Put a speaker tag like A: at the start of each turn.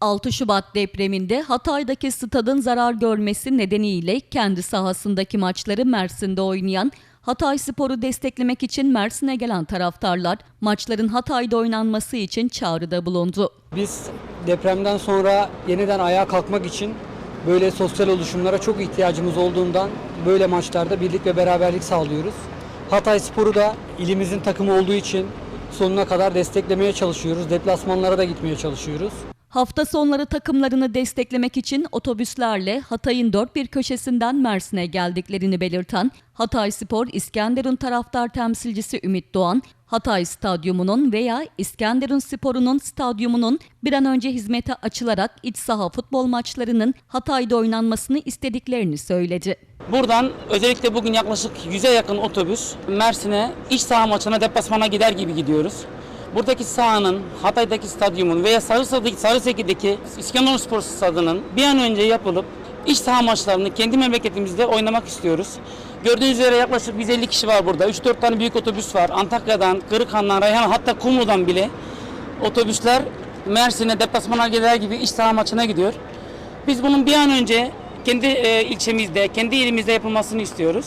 A: 6 Şubat depreminde Hatay'daki stadın zarar görmesi nedeniyle kendi sahasındaki maçları Mersin'de oynayan Hatay Spor'u desteklemek için Mersin'e gelen taraftarlar maçların Hatay'da oynanması için çağrıda bulundu.
B: Biz depremden sonra yeniden ayağa kalkmak için böyle sosyal oluşumlara çok ihtiyacımız olduğundan böyle maçlarda birlik ve beraberlik sağlıyoruz. Hatay Sporu da ilimizin takımı olduğu için sonuna kadar desteklemeye çalışıyoruz. Deplasmanlara da gitmeye çalışıyoruz.
A: Hafta sonları takımlarını desteklemek için otobüslerle Hatay'ın dört bir köşesinden Mersin'e geldiklerini belirten Hatay Spor İskenderun taraftar temsilcisi Ümit Doğan, Hatay Stadyumu'nun veya İskenderun Sporu'nun stadyumunun bir an önce hizmete açılarak iç saha futbol maçlarının Hatay'da oynanmasını istediklerini söyledi.
C: Buradan özellikle bugün yaklaşık 100'e yakın otobüs Mersin'e iç saha maçına deplasmana gider gibi gidiyoruz. Buradaki sahanın, Hatay'daki stadyumun veya Sarısa'daki, Sarıseki'deki İskenderunspor stadının bir an önce yapılıp iç saha maçlarını kendi memleketimizde oynamak istiyoruz. Gördüğünüz üzere yaklaşık 150 kişi var burada. 3-4 tane büyük otobüs var. Antakya'dan, Kırıkhan'dan, Reyhan hatta Kumlu'dan bile otobüsler Mersin'e deplasmana gider gibi iç saha maçına gidiyor. Biz bunun bir an önce kendi e, ilçemizde, kendi ilimizde yapılmasını istiyoruz.